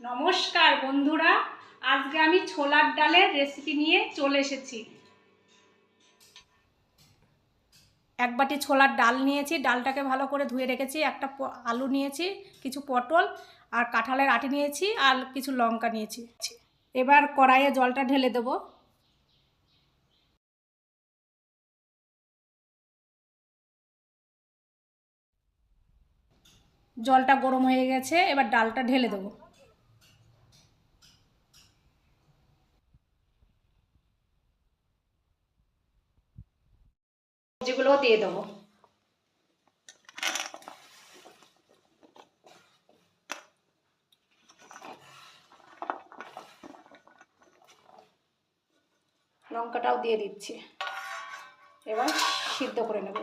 নমস্কার বন্ধুরা, আজকে আমি ছোলার ডালের রেসিপি নিয়ে চলে এসেছি। এক বাটি ছোলার ডাল নিয়েছি, ডালটাকে ভালো করে ধুয়ে রেখেছি, একটা আলু নিয়েছি, কিছু পটল আর কাঁঠালের আটি নিয়েছি আর কিছু লঙ্কা নিয়েছি। এবার কড়াইয়ে জলটা ঢেলে দেবো। জলটা গরম হয়ে গেছে, এবার ডালটা ঢেলে দেবো। সবজিগুলোও দিয়ে দেবো। লঙ্কাটাও দিয়ে দিচ্ছি। এবার সিদ্ধ করে নেব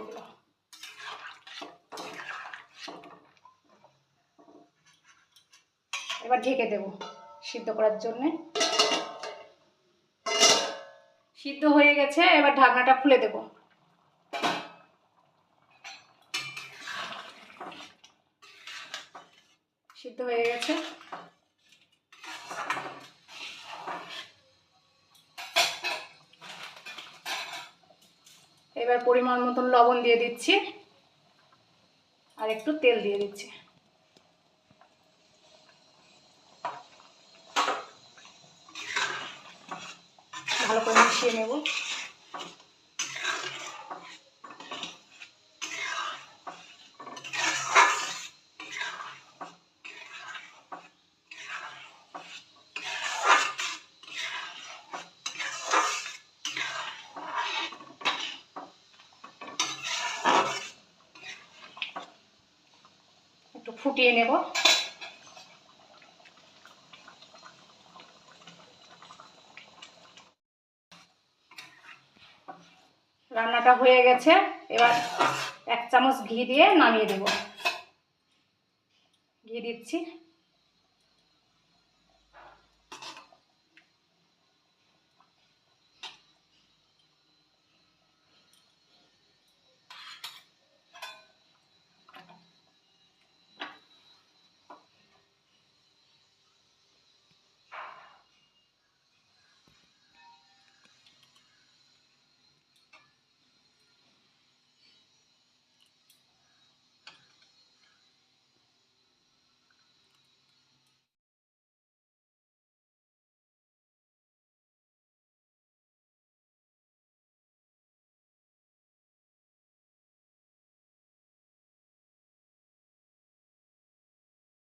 এবার ঢেকে দেব সিদ্ধ করার জন্যে। সিদ্ধ হয়ে গেছে, এবার ঢাকনাটা খুলে দেব। সিদ্ধ হয়ে গেছে। এবার পরিমাণ মতন লবণ দিয়ে দিচ্ছি আর একটু তেল দিয়ে দিচ্ছি। ভালো করে মিশিয়ে নেব একটু ফুটিয়ে নেব। রান্নাটা হয়ে গেছে। এবার এক চামচ ঘি দিয়ে নামিয়ে দেব। ঘি দিচ্ছি।